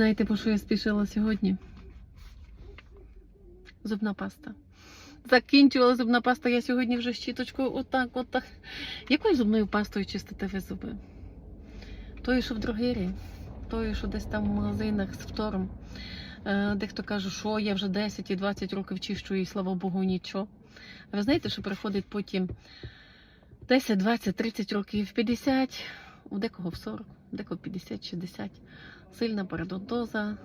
знаєте, по що я спішила сьогодні? Зубна паста. Закінчувала зубна паста, я сьогодні вже щіточкою отак, отак. Якою зубною пастою чистите ви зуби? Тою, що в дрогері, тою, що десь там в магазинах з втором. Е, Дехто каже, що я вже 10 і 20 років чищу і слава Богу, нічого. А ви знаєте, що приходить потім 10, 20, 30 років, 50, у декого в 40, у декого 50, 60. Сильна парадонтоза,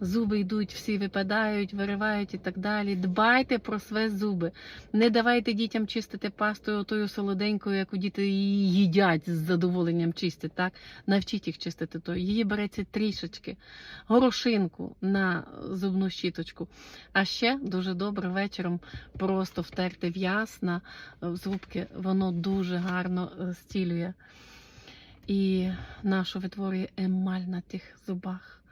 зуби йдуть, всі випадають, виривають і так далі. Дбайте про свої зуби. Не давайте дітям чистити пастою тою солоденькою, яку діти її їдять з задоволенням чистять. Так? Навчіть їх чистити то. Її береться трішечки, горошинку на зубну щіточку. А ще дуже добре вечором просто втерти в'яз на е, зубки. Воно дуже гарно е, стілює і нашу витворює емаль на тих зубах.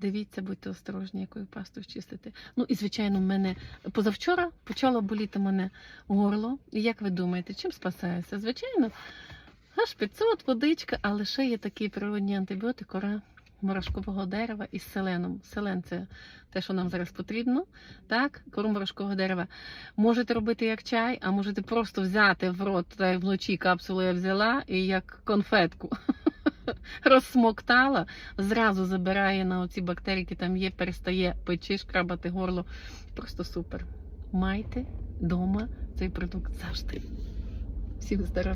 Дивіться, будьте осторожні, якою пастою чистити. Ну і звичайно, в мене позавчора почало боліти мене горло. І як ви думаєте, чим спасаюся? Звичайно, аж 500, водичка, але ще є такий природній антибіотик, кора морошкового дерева із селеном. Селен це те, що нам зараз потрібно. Так, кору морошкового дерева. Можете робити як чай, а можете просто взяти в рот та вночі капсулу я взяла і як конфетку. Розсмоктала, зразу забирає на оці бактерії, там є, перестає печі, шкрабати горло. Просто супер. Майте вдома цей продукт завжди. Всім здоров'я!